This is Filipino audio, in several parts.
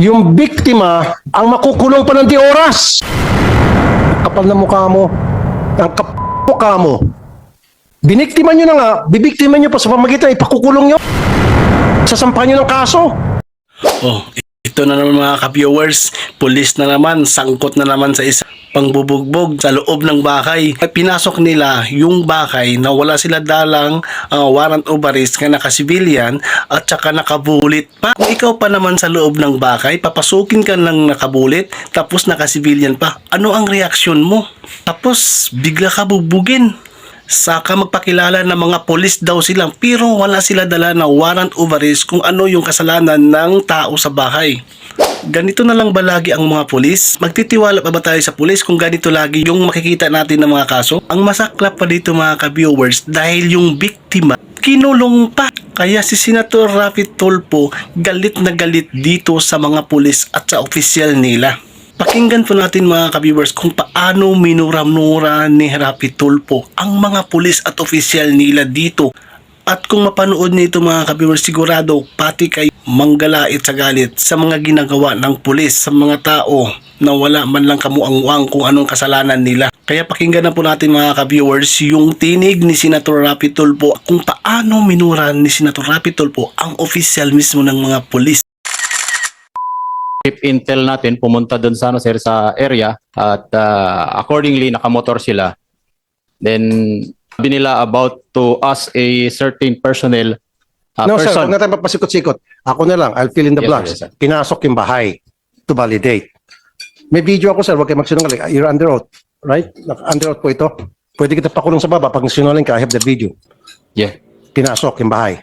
yung biktima ang makukulong pa ng di oras. Kapal na mukha mo. Ang kap mukha mo. Biniktima nyo na nga, bibiktima nyo pa sa pamagitan, ipakukulong nyo. Sasampahan nyo ng kaso. Oh, ito na naman mga ka-viewers, pulis na naman, sangkot na naman sa isa pangbubugbog sa loob ng bahay. At Pinasok nila yung bahay na wala sila dalang ah, warrant of arrest nga naka-civilian at saka nakabulit pa. Kung ikaw pa naman sa loob ng bahay, papasukin ka ng nakabulit tapos naka-civilian pa. Ano ang reaksyon mo? Tapos bigla ka bubugin. Saka magpakilala ng mga polis daw silang pero wala sila dala ng warrant of arrest kung ano yung kasalanan ng tao sa bahay. Ganito na lang ba lagi ang mga pulis? Magtitiwala pa ba tayo sa pulis kung ganito lagi yung makikita natin ng mga kaso? Ang masaklap pa dito mga ka-viewers dahil yung biktima kinulong pa. Kaya si Senator Rafi Tulfo galit na galit dito sa mga pulis at sa opisyal nila. Pakinggan po natin mga ka-viewers kung paano minura-mura ni Rafi Tulfo ang mga pulis at opisyal nila dito. At kung mapanood nito mga ka-viewers, sigurado pati kayo manggalait sa galit sa mga ginagawa ng pulis sa mga tao na wala man lang kamuangwang kung anong kasalanan nila. Kaya pakinggan na po natin mga ka-viewers yung tinig ni Senator Rapi Tulfo kung paano minura ni Senator Rapi Tulfo ang opisyal mismo ng mga pulis. Chief Intel natin pumunta doon sa ano sir sa area at uh, accordingly nakamotor sila. Then sabi nila about to us a certain personnel uh, no sir, person. huwag na tayo papasikot-sikot. Ako na lang, I'll fill in the Yes, blanks. sir, yes, sir. Pinasok yung bahay to validate. May video ako sir, huwag kayo magsinungaling. You're under oath, right? Under oath po ito. Pwede kita pakulong sa baba pag sinungaling ka, I have the video. Yeah. Pinasok yung bahay.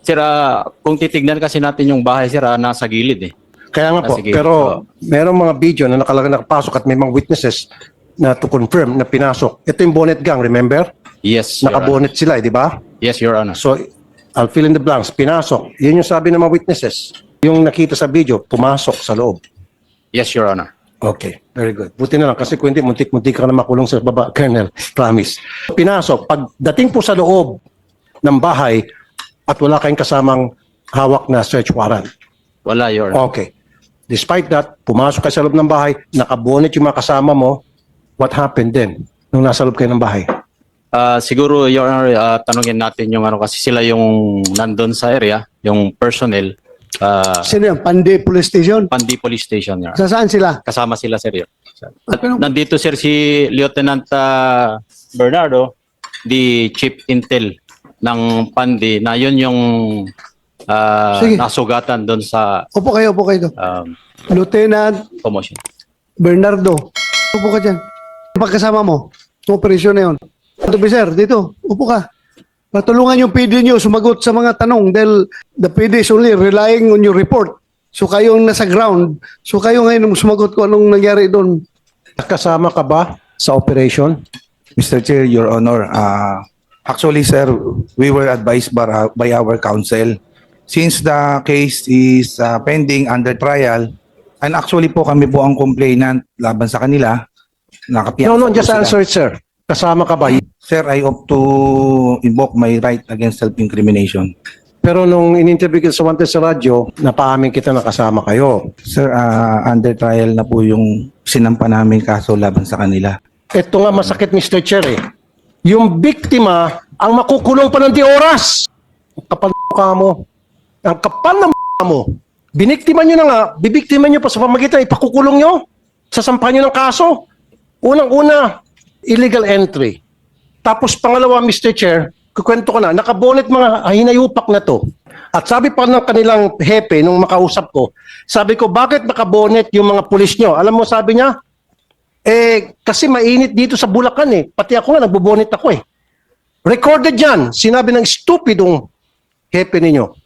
Sir, ah, kung titignan kasi natin yung bahay sir, ah, nasa gilid eh. Kaya nga po, Ah, sige. pero merong mga video na nakalagay nakapasok at may mga witnesses na to confirm na pinasok. Ito yung bonnet gang, remember? Yes, Your Honor. Nakabonet sila, eh, di ba? Yes, Your Honor. So, I'll fill in the blanks. Pinasok. Yun yung sabi ng mga witnesses. Yung nakita sa video, pumasok sa loob. Yes, Your Honor. Okay, very good. Buti na lang kasi kung hindi, muntik-muntik ka na makulong sa baba, Colonel. Promise. Pinasok. Pagdating po sa loob ng bahay at wala kayong kasamang hawak na search warrant. Wala, Your Honor. Okay. Despite that, pumasok ka sa loob ng bahay, nakabonet yung mga kasama mo, what happened then nung nasa loob kayo ng bahay? Ah, siguro, Your Honor, ah, tanungin natin yung ano kasi sila yung nandun sa area, yung personnel, ah, Sino yan? Pandi Police Station? Pandi Police Station, Your Honor. Sa saan sila? Kasama sila, sir. Honor. At Pero- nandito, sir, si Lieutenant ah, Bernardo, the Chief Intel ng Pandi, na yun yung ah, Sige. nasugatan doon sa Upo kayo, upo kayo. um, Lieutenant commotion. Bernardo. Upo ka dyan. Pagkasama mo, sa operasyon na yun. Officer, dito, upo ka. Patulungan yung PD nyo sumagot sa mga tanong dahil the PD is only relying on your report. So kayong nasa ground. So kayo ngayon ang sumagot kung anong nangyari doon. Kasama ka ba sa operation? Mr. Chair, Your Honor, uh, actually, sir, we were advised by, our- by our counsel. Since the case is uh, pending under trial, and actually po kami po ang complainant laban sa kanila, nakapiyak No, no, po just sila. answer it, sir. Kasama ka ba? Sir, I opt to invoke my right against self-incrimination. Pero nung in-interview kita sa Wanted sa radyo, napaamin kita na kasama kayo. Sir, uh, under trial na po yung sinampa namin kaso laban sa kanila. Ito nga masakit, Mr. Chair, eh. Yung biktima, ang makukulong pa ng di oras. Kapal mukha mo. Ang kapal ng mo. Biniktima nyo na nga, bibiktima nyo pa sa pamagitan, ipakukulong nyo. Sasampahan nyo ng kaso. Unang-una, illegal entry. Tapos pangalawa, Mr. Chair, kukwento ko na, nakabonet mga hinayupak na to. At sabi pa ng kanilang hepe, nung makausap ko, sabi ko, bakit nakabonet yung mga pulis nyo? Alam mo, sabi niya, eh, kasi mainit dito sa Bulacan eh. Pati ako nga, nagbubonit ako eh. Recorded yan. Sinabi ng stupidong hepe ninyo.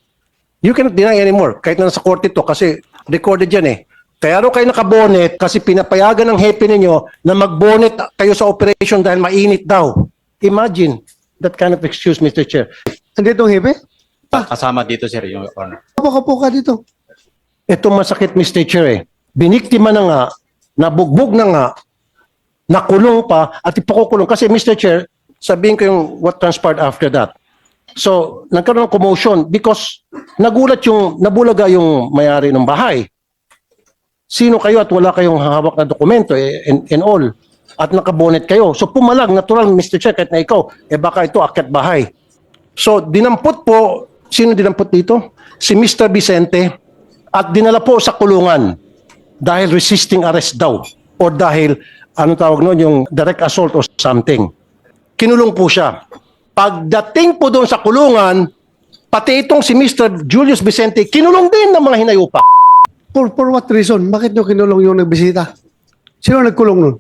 You cannot deny anymore. Kahit na nasa korte to kasi recorded yan eh. Kaya ano kayo nakabonet kasi pinapayagan ng hepe ninyo na magbonet kayo sa operation dahil mainit daw. Imagine that kind of excuse, Mr. Chair. Andito ang hipe? Kasama dito, sir, yung Honor. Upo ka, upo ka dito. Ito masakit, Mr. Chair eh. Biniktima na nga, nabugbog na nga, nakulong pa, at ipakukulong. Kasi, Mr. Chair, sabihin ko yung what transpired after that. So, nagkaroon ng commotion because nagulat yung, nabulaga yung mayari ng bahay. sino kayo at wala kayong hawak na dokumento eh, and, and all. At nakabonet kayo. So pumalag, natural, Mr. Chair, kahit na ikaw, eh baka ito akyat bahay. So dinampot po, sino dinampot dito? Si Mr. Vicente at dinala po sa kulungan dahil resisting arrest daw or dahil ano tawag noon yung direct assault or something. Kinulong po siya. Pagdating po doon sa kulungan, pati itong si Mr. Julius Vicente, kinulong din ng mga hinayupa. For, for what reason? Bakit nyo kinulong yung nagbisita? Sino nagkulong nun?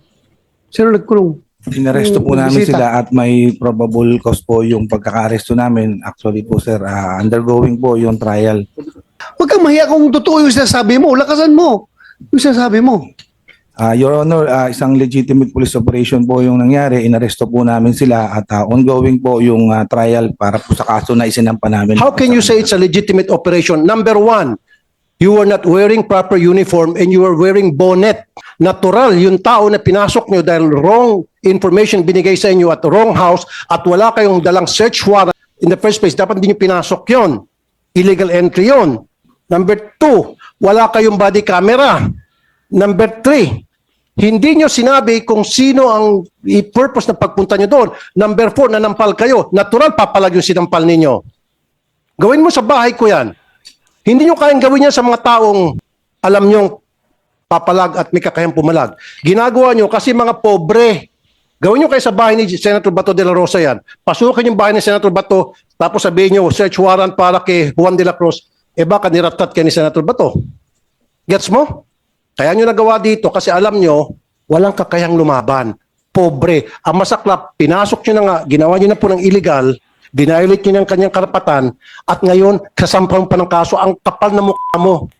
Sino nagkulong? Inaresto po namin bisita. sila at may probable cause po yung pagkaka-aresto namin. Actually po sir, ah, undergoing po yung trial. Huwag kang mahiya kung totoo yung sinasabi mo. Lakasan mo. Yung sinasabi mo. Ah, Your Honor, ah, isang legitimate police operation po yung nangyari. Inaresto po namin sila at ah, ongoing po yung ah, trial para po sa kaso na isinampa namin. How can you say it's a legitimate operation? Number one, you were not wearing proper uniform and you were wearing bonnet. Natural, yung tao na pinasok nyo dahil wrong information binigay sa inyo at wrong house at wala kayong dalang search warrant in the first place, dapat hindi nyo pinasok yon. Illegal entry yon. Number two, wala kayong body camera. Number three, hindi nyo sinabi kung sino ang i-purpose na pagpunta nyo doon. Number four, nanampal kayo. Natural, papalag yung sinampal ninyo. Gawin mo sa bahay ko yan. Hindi nyo kayang gawin yan sa mga taong alam nyong papalag at may kakayang pumalag. Ginagawa nyo kasi mga pobre. Gawin nyo kayo sa bahay ni Senator Bato de la Rosa yan. Pasukin yung bahay ni Senator Bato, tapos sabihin nyo, search warrant para kay Juan de la Cruz. Eh baka niratat kayo ni Senator Bato. Gets mo? Kaya nyo nagawa dito kasi alam nyo, walang kakayang lumaban. Pobre. Ang masaklap, pinasok nyo na nga, ginawa nyo na po ng illegal, binioolate nyo ng kanyang karapatan, at ngayon, kasampang pa ng kaso, ang kapal na mukha mo.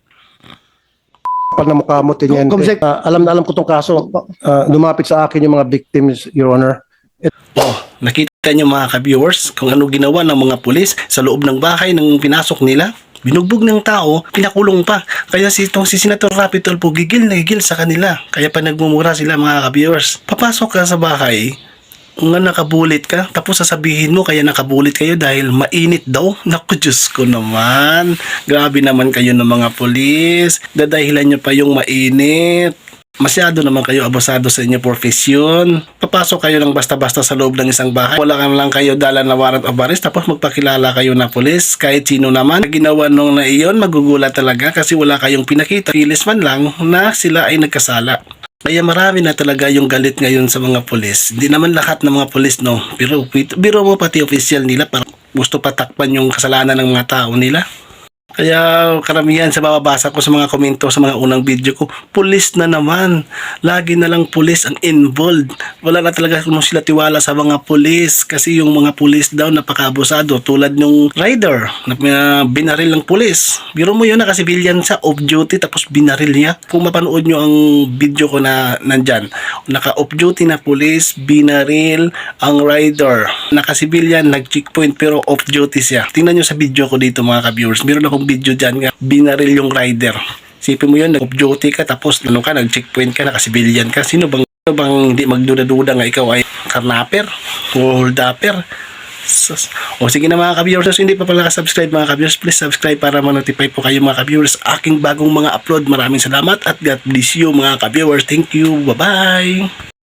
Kapal na mukha mo, Tiniente. Comsec- Ah, alam na alam ko tong kaso. Ah, lumapit sa akin yung mga victims, Your Honor. Oh, nakita niyo mga ka-viewers kung ano ginawa ng mga pulis sa loob ng bahay nang pinasok nila. Binugbog ng tao, pinakulong pa. Kaya si itong si Senator Rapi Tulfo gigil na gigil sa kanila. Kaya pa nagmumura sila mga ka-viewers. Papasok ka sa bahay, nga nakabulit ka, tapos sasabihin mo kaya nakabulit kayo dahil mainit daw. Naku, Diyos ko naman. Grabe naman kayo ng mga pulis. Dadahilan nyo pa yung mainit. Masyado naman kayo abusado sa inyong profesyon. Papasok kayo ng basta-basta sa loob ng isang bahay. Wala ka lang kayo dala na warrant of arrest tapos magpakilala kayo na pulis. Kahit sino naman. Ginawa nung na iyon, magugulat talaga kasi wala kayong pinakita. Kilis man lang na sila ay nagkasala. Kaya marami na talaga yung galit ngayon sa mga pulis. Hindi naman lahat ng mga pulis, no. Pero biro mo pati official nila para gusto patakpan yung kasalanan ng mga tao nila. Kaya karamihan sa bababasa ko sa mga komento sa mga unang video ko, pulis na naman. Lagi na lang pulis ang involved. Wala na talaga kung sila tiwala sa mga pulis kasi yung mga pulis daw napakaabusado tulad nung rider na uh, binaril ng pulis. Biro mo yun naka-civilian sa off duty tapos binaril niya. Kung mapanood nyo ang video ko na nandyan, naka-off duty na pulis, binaril ang rider. Naka-civilian, nag-checkpoint pero off duty siya. Tingnan nyo sa video ko dito mga ka-viewers. Meron akong video dyan nga, binaril yung rider. Sipin mo yun, nag-off duty ka tapos ano ka, nag-checkpoint ka, naka-civilian ka. Sino bang, sino bang hindi magduda-duda nga ikaw ay karnaper o holdapper? Sus. O sige na mga ka-viewers, hindi pa pala ka-subscribe mga ka-viewers, please subscribe para ma-notify po kayo mga ka-viewers aking bagong mga upload. Maraming salamat at God bless you mga ka-viewers. Thank you. Bye-bye.